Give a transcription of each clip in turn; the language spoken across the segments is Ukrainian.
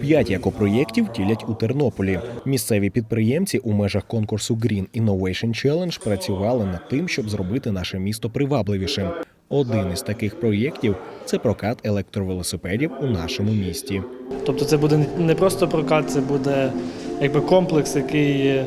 П'ять екопроєктів тілять у Тернополі. Місцеві підприємці у межах конкурсу Green Innovation Challenge працювали над тим, щоб зробити наше місто привабливішим. Один із таких проєктів це прокат електровелосипедів у нашому місті. Тобто це буде не просто прокат, це буде якби комплекс, який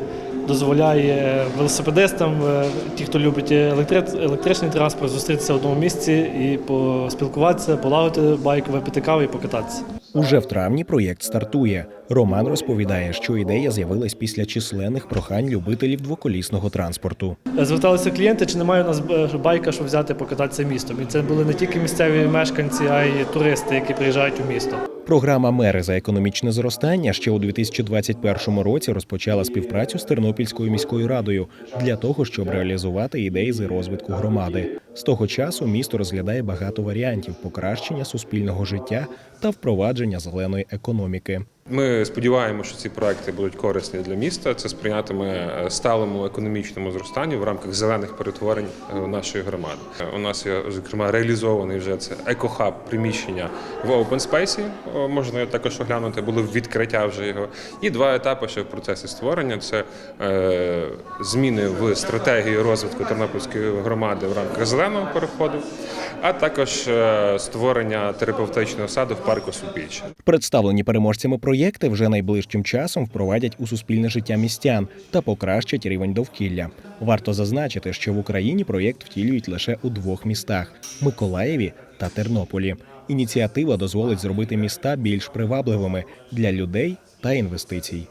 дозволяє велосипедистам, е, ті, хто любить електри- електричний транспорт, зустрітися в одному місці і поспілкуватися, полагодити байк, випити каву і покататися. Уже в травні проєкт стартує. Роман розповідає, що ідея з'явилась після численних прохань любителів двоколісного транспорту. Зверталися клієнти, чи немає у нас е, байка, щоб взяти покататися містом. І це були не тільки місцеві мешканці, а й туристи, які приїжджають у місто. Програма Мери за економічне зростання ще у 2021 році розпочала співпрацю з Тернопільською міською радою для того, щоб реалізувати ідеї з розвитку громади. З того часу місто розглядає багато варіантів покращення суспільного життя та впровадження зеленої економіки. Ми сподіваємося, що ці проекти будуть корисні для міста. Це сприятиме е, сталому економічному зростанню в рамках зелених перетворень е, нашої громади. Е, У нас є зокрема реалізований вже це екохаб приміщення в Open Space. Можна його також оглянути. Було відкриття вже його. І два етапи ще в процесі створення: це зміни в стратегії розвитку Тернопільської громади в рамках зеленого переходу, а також створення терапевтичного саду в парку Супільче. Представлені переможцями проєкти вже найближчим часом впровадять у суспільне життя містян та покращать рівень довкілля. Варто зазначити, що в Україні проєкт втілюють лише у двох містах Миколаєві та Тернополі. Ініціатива дозволить зробити міста більш привабливими для людей та інвестицій.